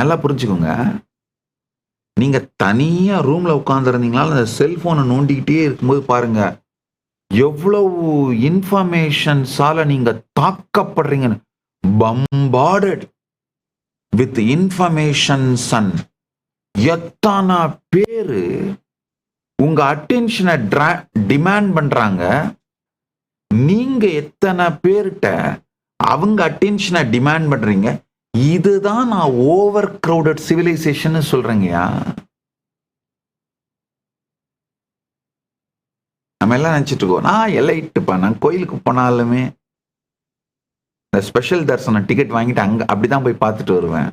நல்லா புரிஞ்சுக்கோங்க. நீங்கள் தனியாக ரூமில் உட்காந்துருந்தீங்கனாலும் அந்த செல்ஃபோனை நோண்டிக்கிட்டே இருக்கும்போது பாருங்கள் எவ்வளவு இன்ஃபர்மேஷன்ஸால நீங்கள் தாக்கப்படுறீங்கன்னு. பம்பார்டட் வித் இன்ஃபர்மேஷன்ஸ் அண்ட் எத்தனை பேர் உங்கள் அட்டென்ஷனை டிமாண்ட் பண்ணுறாங்க நீங்கள் எத்தனை பேர்கிட்ட அவங்க அட்டென்ஷனை டிமாண்ட் பண்ணுறீங்க இதுதான் நான் ஓவர் க்ரௌடட் சிவிலைசேஷன் சொல்றேங்கய்யா. நம்ம எல்லாம் நினச்சிட்டு இருக்கோம் நான் எலைட்டுப்பா நான் கோயிலுக்கு போனாலுமே இந்த ஸ்பெஷல் தரிசனம் டிக்கெட் வாங்கிட்டு அங்க அப்படிதான் போய் பார்த்துட்டு வருவேன்.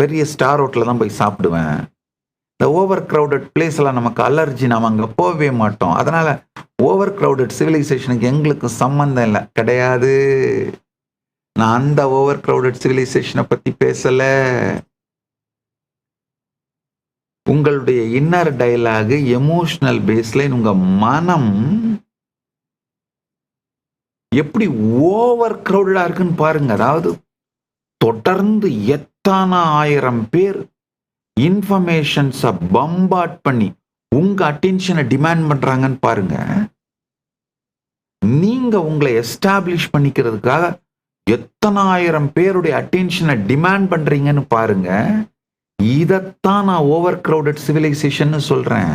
பெரிய ஸ்டார் ஹோட்டலில் தான் போய் சாப்பிடுவேன். இந்த ஓவர் க்ரௌடட் பிளேஸ்லாம் நமக்கு அலர்ஜி நாம் அங்கே போகவே மாட்டோம். அதனால ஓவர் க்ரௌடட் சிவிலைசேஷனுக்கு எங்களுக்கு சம்மந்தம் இல்லை. கிடையாது. நான் அந்த ஓவர் க்ரௌடட் சிவிலைசேஷனை பத்தி பேசல. உங்களுடைய இன்னர் டயலாக் எமோஷனல் பேஸ்ல உங்க மனம் எப்படி ஓவர் கிரௌடடா இருக்குன்னு பாருங்க. அதாவது தொடர்ந்து எத்தான ஆயிரம் பேர் இன்ஃபர்மேஷன்ஸை பம்பாட் பண்ணி உங்க அட்டென்ஷனை டிமாண்ட் பண்றாங்கன்னு பாருங்க. நீங்க உங்களை எஸ்டாப்ளிஷ் பண்ணிக்கிறதுக்காக எத்தனாயிரம் பேருடைய அட்டென்ஷனை டிமாண்ட் பண்றீங்கன்னு பாருங்க. இதத்தான் நான் ஓவர் கிரௌடட் சிவிலைசேஷன் சொல்றேன்.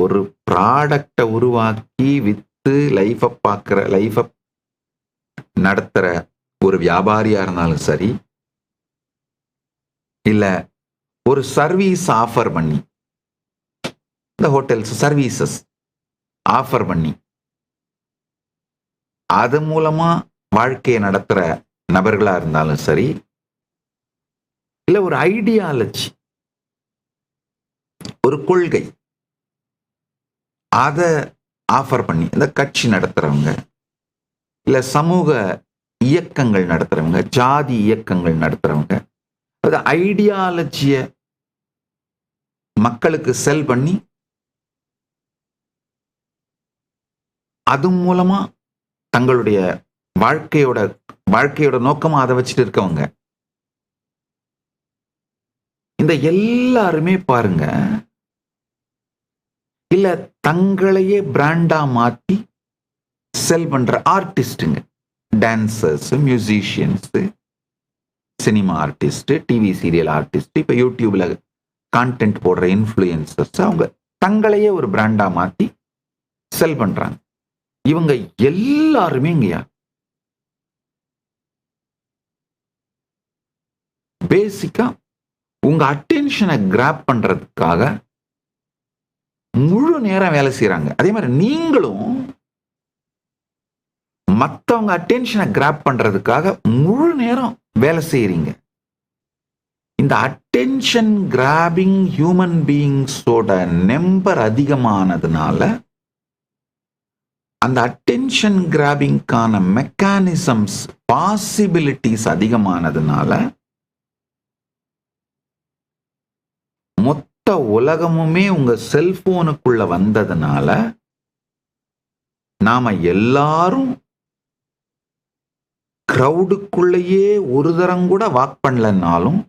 ஒரு ப்ராடக்டை உருவாக்கி வித்து லைஃபை பார்க்குற லைஃபை நடத்துற ஒரு வியாபாரியா இருந்தாலும் சரி இல்ல ஒரு சர்வீஸ் ஆஃபர் பண்ணி இந்த ஹோட்டல்ஸ் சர்வீசஸ் ஆஃபர் பண்ணி. அது மூலமா வாழ்க்கையை நடத்துற நபர்களா இருந்தாலும் சரி இல்ல ஒரு ஐடியாலஜி ஒரு கொள்கை அதை ஆஃபர் பண்ணி இந்த கட்சி நடத்துறவங்க இல்ல சமூக இயக்கங்கள் நடத்துறவங்க ஜாதி இயக்கங்கள் நடத்துறவங்க அது ஐடியாலஜியை மக்களுக்கு செல் பண்ணி அது மூலமா தங்களுடைய வாழ்க்கையோட வாழ்க்கையோட நோக்கமா அதை வச்சுட்டு இருக்கவங்க. இந்த எல்லாருமே பாருங்க இல்ல தங்களையே பிராண்டா மாத்தி செல் பண்ற ஆர்டிஸ்டுங்க dancers musicians cinema artist TV serial artist இப்ப யூடியூப்ல கான்டென்ட் போடுற இன்ஃப்ளூயன்சர்ஸ் அவங்க தங்களையே ஒரு பிராண்டா மாத்தி செல் பண்றாங்க. இவங்க எல்லாருமே இங்கயா பேசிக்கா உங்க அட்டென்ஷனை கிராப் பண்றதுக்காக முழு நேரம் வேலை செய்யறாங்க அதே மாதிரி நீங்களும் மற்றவங்க அட்டென்ஷனை கிராப் பண்றதுக்காக முழு நேரம் வேலை செய்யறீங்க இந்த அட்டென்ஷன் கிராபிங் ஹியூமன் பீயிங்ஸோட நம்பர் அதிகமானதுனால அந்த அட்டென்ஷன் கிராபிங்கான மெக்கானிசம்ஸ் பாசிபிலிட்டிஸ் அதிகமானதுனால மொத்த உலகமுமே உங்க செல்போனுக்குள்ள வந்ததுனால நாம எல்லாரும் க்ரௌடுக்குள்ளேயே ஒரு தரம் கூட வாக் பண்ணலனாலும்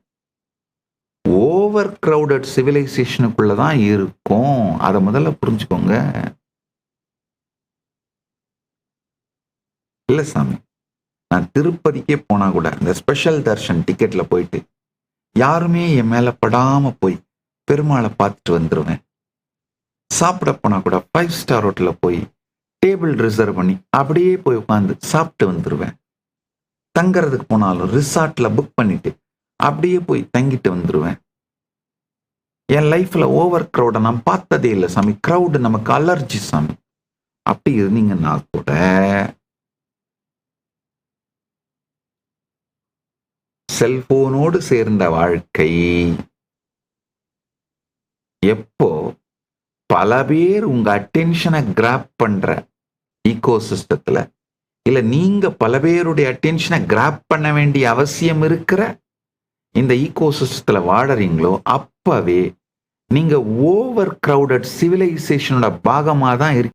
ஓவர் க்ரௌடட் சிவிலைசேஷனுக்குள்ள தான் இருக்கும். அதை முதல்ல புரிஞ்சுக்கோங்க. இல்ல சாமி நான் திருப்பதிக்கே போனால் கூட இந்த ஸ்பெஷல் தர்ஷன் டிக்கெட்டில் போயிட்டு யாருமே என் மேலே படாமல் போய் பெருமாளை பார்த்துட்டு வந்துடுவேன் சாப்பிட போனால் கூட ஃபைவ் ஸ்டார் ஹோட்டலில் போய் டேபிள் ரிசர்வ் பண்ணி அப்படியே போய் உட்காந்து சாப்பிட்டு வந்துடுவேன் தங்கிறதுக்கு போனாலும் ரிசார்ட்டில் புக் பண்ணிட்டு அப்படியே போய் தங்கிட்டு வந்துடுவேன் என் லைஃப்பில் ஓவர் க்ரௌடை நான் பார்த்ததே இல்லை சாமி. க்ரௌடு நமக்கு அலர்ஜி சாமி. அப்படி இருந்தீங்கன்னா கூட செல்போனோடு சேர்ந்த வாழ்க்கை. எப்போ பல பேர் உங்க அட்டென்ஷனை கிராப் பண்ற ஈகோ சிஸ்டத்துல இல்ல நீங்க பல பேருடைய அட்டென்ஷனை கிராப் பண்ண வேண்டிய அவசியம் இருக்கிற இந்த ஈகோ சிஸ்டத்துல வாழறீங்களோ அப்பவே நீங்க ஓவர் கிரௌடட் சிவிலைசேஷனோட பாகமா தான் இருக்கு